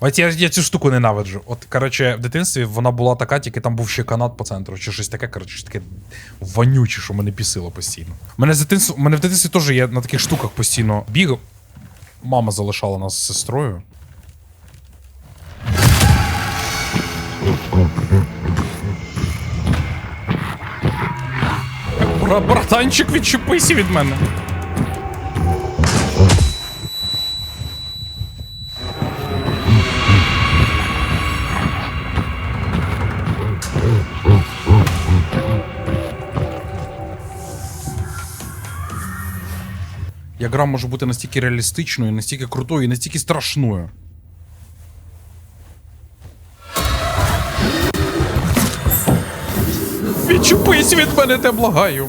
От я, я цю штуку ненавиджу. От, коротше, в дитинстві вона була така, тільки там був ще канат по центру, чи щось таке, коротше, щось таке вонюче, що мене пісило постійно. Мене, з дитинства, мене в дитинстві теж я на таких штуках постійно бігав. Мама залишала нас з сестрою. Братанчик, відчепися від мене. Я гра може бути настільки реалістичною, настільки крутою і настільки страшною. Відчупись від мене, те благаю.